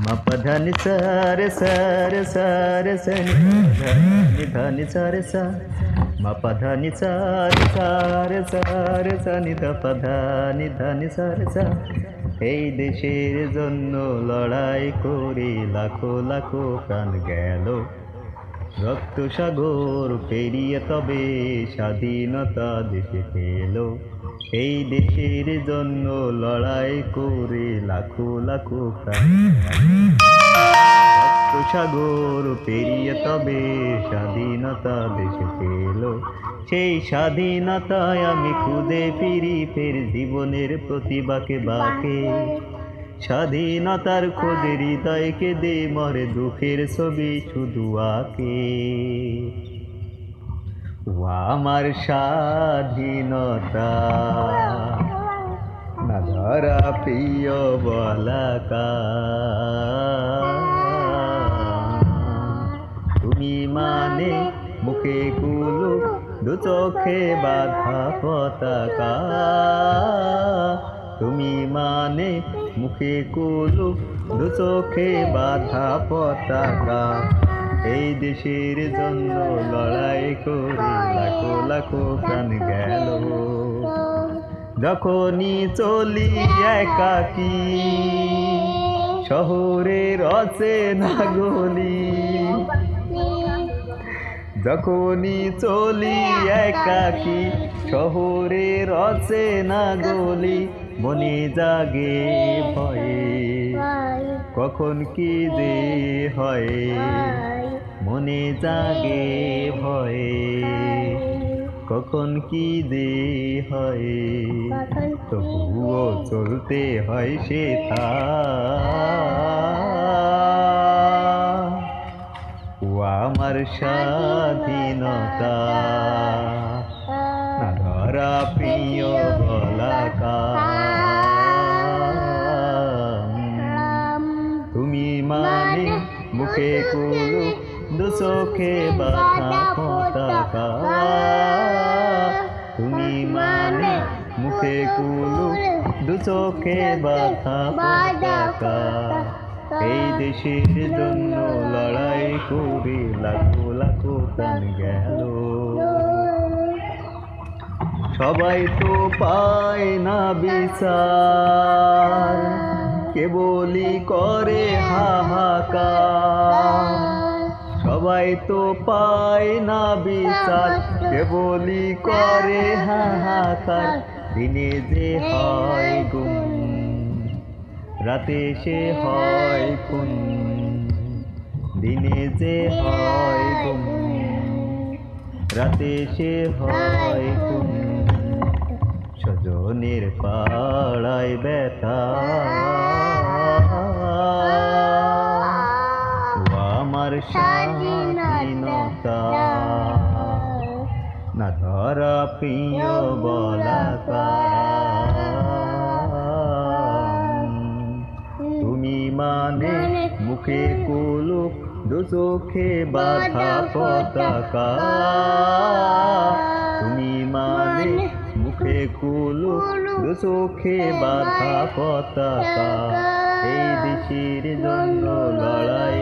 मपधन sir sir sir सनि धन sir सा मपधनि सर सार সার সানি ধপধানি ধানি সার সা এই দেশের জন্য লড়াই করে লাখো লাখো প্রাণ গেল রক্ত সাগর পেরিয়ে তবে স্বাধীনতা দেশে পেল এই দেশের জন্য লড়াই করে লাখো লাখো রক্ত সাগর পেরিয়ে তবে স্বাধীনতা দেশে পেল সেই স্বাধীনতায় আমি খুদে ফিরি, ফের জীবনের প্রতিবাকে বাকে। স্বাধীনতার খোঁজে হৃদয়কে দে, মরে দুঃখের ছবি শুধু আঁকে। ও আমার স্বাধীনতা। না ধরা প্রিয় বলাকা তুমি মানে মুখে কুলু, দু চোখে বাধা পতাকা। মানে মুখে কুলু, দু চোখে বাধা পতাকা। এই দেশের জন্য লড়াই করে লাখো লাখো প্রাণ গেল। যখনই চলি একাকি শহরের অচেনা গলি। যখনই চলি একাকি শহরের অচেনা গলি। মনে জাগে ভয়ে। কখন কি যে হয়, মনে জাগে ভয়ে। কখন কি যে হয়, তবুও চলতে হয় সে ও আমার স্বাধীনতা। ধরা প্রিয় বলাকা মুখে কুলু দু চোখে বাধা পতাকা তুমি মানে মুখে কুলু দু চোখে বাধা পতাকা এই দেশের জন্য লড়াই করে লাখো লাখো প্রাণ গেল। সবাই তো পায় না বিচার। কেবলই করে হাহাকার। সবাই তো পায় না বিচার কেবলই করে হাহাকার। দিনে যে হয় গুম, রাতে সে হয় খুন। দিনে যে হয় গুম, রাতে সে হয় খুন। স্বজনের পাড়ায় ব্যথা। আমার স্বাধীনতা। না ধরা প্রিয় বলাকা তুমি মানে মুখে কুলুক দু চোখে বাধা পতাকা। তুমি মানে মুখে কুলুক দু চোখে বাধা পতাকা। এই দেশের জন্য লড়াই